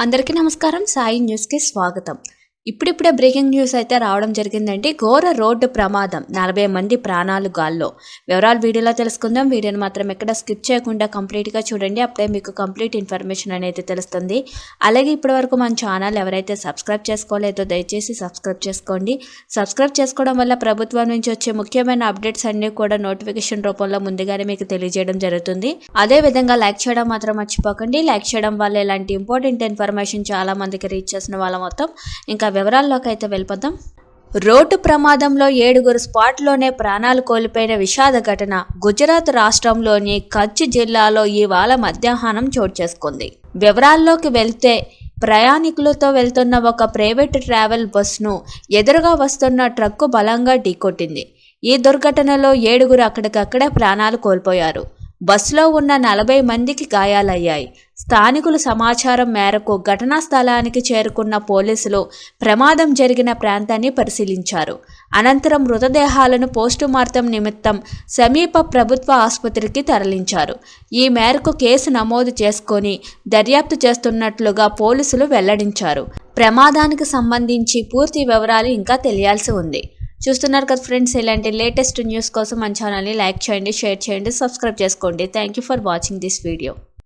అందరికీ నమస్కారం. సాయి న్యూస్కి స్వాగతం. ఇప్పుడిప్పుడే బ్రేకింగ్ న్యూస్ అయితే రావడం జరిగిందండి. ఘోర రోడ్డు ప్రమాదం. నలభై మంది ప్రాణాలు గాల్లో. వివరాలు వీడియోలో తెలుసుకుందాం. వీడియోని మాత్రం ఎక్కడ స్కిప్ చేయకుండా కంప్లీట్గా చూడండి. అప్పుడే మీకు కంప్లీట్ ఇన్ఫర్మేషన్ అనేది తెలుస్తుంది. అలాగే ఇప్పటివరకు మన ఛానల్ ఎవరైతే సబ్స్క్రైబ్ చేసుకోలేదో దయచేసి సబ్స్క్రైబ్ చేసుకోండి. సబ్స్క్రైబ్ చేసుకోవడం వల్ల ప్రభుత్వం నుంచి వచ్చే ముఖ్యమైన అప్డేట్స్ అన్నీ కూడా నోటిఫికేషన్ రూపంలో ముందుగానే మీకు తెలియజేయడం జరుగుతుంది. అదే విధంగా లైక్ చేయడం మాత్రం మర్చిపోకండి. లైక్ చేయడం వల్ల ఇలాంటి ఇంపార్టెంట్ ఇన్ఫర్మేషన్ చాలా మందికి రీచ్ చేసిన వాళ్ళ మొత్తం ఇంకా వివరాల్లోకి అయితే వెళ్ళిపోదాం. రోడ్డు ప్రమాదంలో ఏడుగురు స్పాట్లోనే ప్రాణాలు కోల్పోయిన విషాద ఘటన గుజరాత్ రాష్ట్రంలోని కచ్ జిల్లాలో ఇవాళ మధ్యాహ్నం చోటు చేసుకుంది. వివరాల్లోకి వెళ్తే ప్రయాణికులతో వెళ్తున్న ఒక ప్రైవేట్ ట్రావెల్ బస్ను ఎదురుగా వస్తున్న ట్రక్కు బలంగా ఢీకొట్టింది. ఈ దుర్ఘటనలో ఏడుగురు అక్కడికక్కడే ప్రాణాలు కోల్పోయారు. బస్సులో ఉన్న నలభై మందికి గాయాలయ్యాయి. స్థానికుల సమాచారం మేరకు ఘటనా స్థలానికి చేరుకున్న పోలీసులు ప్రమాదం జరిగిన ప్రాంతాన్ని పరిశీలించారు. అనంతరం మృతదేహాలను పోస్టుమార్టం నిమిత్తం సమీప ప్రభుత్వ ఆసుపత్రికి తరలించారు. ఈ మేరకు కేసు నమోదు చేసుకొని దర్యాప్తు చేస్తున్నట్లుగా పోలీసులు వెల్లడించారు. ప్రమాదానికి సంబంధించి పూర్తి వివరాలు ఇంకా తెలియాల్సి ఉంది. చూస్తున్నారు కదా ఫ్రెండ్స్ ఇలాంటి లేటెస్ట్ న్యూస్ కోసం మన ఛానల్ని లైక్ చేయండి షేర్ చేయండి సబ్స్క్రైబ్ చేసుకోండి. Thank you for watching this video